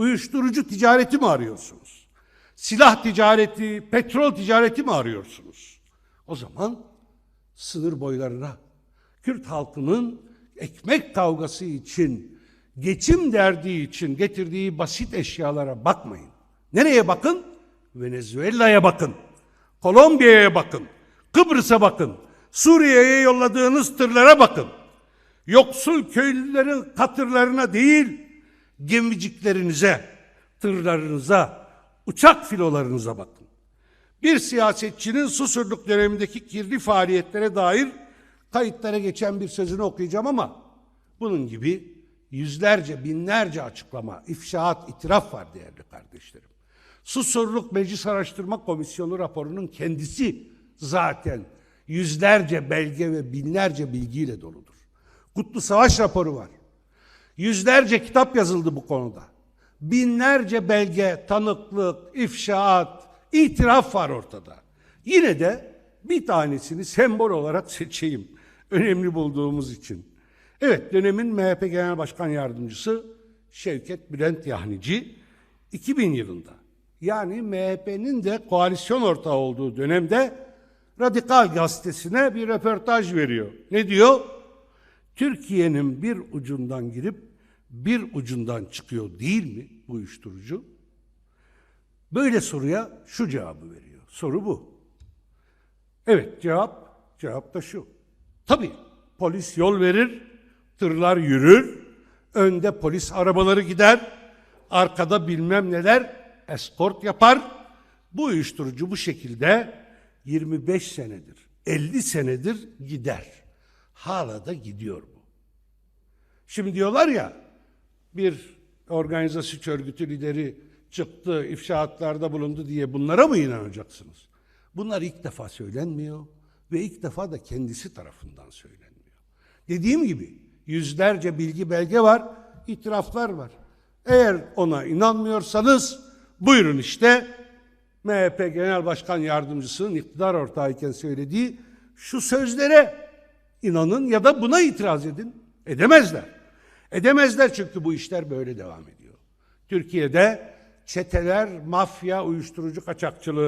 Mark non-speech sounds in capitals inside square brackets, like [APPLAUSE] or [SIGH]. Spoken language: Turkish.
Uyuşturucu ticareti mi arıyorsunuz? Silah ticareti, petrol ticareti mi arıyorsunuz? O zaman sınır boylarına, Kürt halkının ekmek kavgası için, geçim derdi için getirdiği basit eşyalara bakmayın. Nereye bakın? Venezuela'ya bakın. Kolombiya'ya bakın. Kıbrıs'a bakın. Suriye'ye yolladığınız tırlara bakın. Yoksul köylülerin katırlarına değil, gemiciklerinize, tırlarınıza, uçak filolarınıza bakın. Bir siyasetçinin Susurluk dönemindeki kirli faaliyetlere dair kayıtlara geçen bir sözünü okuyacağım ama bunun gibi yüzlerce, binlerce açıklama, ifşaat, itiraf var değerli kardeşlerim. Susurluk Meclis Araştırma Komisyonu raporunun kendisi zaten yüzlerce belge ve binlerce bilgiyle doludur. Kutlu Savaş raporu var. Yüzlerce kitap yazıldı bu konuda. Binlerce belge, tanıklık, ifşaat, itiraf var ortada. Yine de bir tanesini sembol olarak [LAUGHS] seçeyim. Önemli bulduğumuz için. Evet dönemin MHP Genel Başkan Yardımcısı Şevket Bülent Yahnici 2000 yılında yani MHP'nin de koalisyon ortağı olduğu dönemde Radikal Gazetesi'ne bir röportaj veriyor. Ne diyor? Türkiye'nin bir ucundan girip bir ucundan çıkıyor değil mi bu uyuşturucu? Böyle soruya şu cevabı veriyor. Soru bu. Evet cevap, cevap da şu. Tabii polis yol verir, tırlar yürür, önde polis arabaları gider, arkada bilmem neler eskort yapar. Bu uyuşturucu bu şekilde 25 senedir, 50 senedir gider. Hala da gidiyor bu. Şimdi diyorlar ya bir organize suç örgütü lideri çıktı, ifşaatlarda bulundu diye bunlara mı inanacaksınız? Bunlar ilk defa söylenmiyor ve ilk defa da kendisi tarafından söylenmiyor. Dediğim gibi yüzlerce bilgi belge var, itiraflar var. Eğer ona inanmıyorsanız buyurun işte MHP Genel Başkan Yardımcısının iktidar ortağıyken söylediği şu sözlere inanın ya da buna itiraz edin. Edemezler. Edemezler çünkü bu işler böyle devam ediyor. Türkiye'de çeteler, mafya, uyuşturucu kaçakçılığı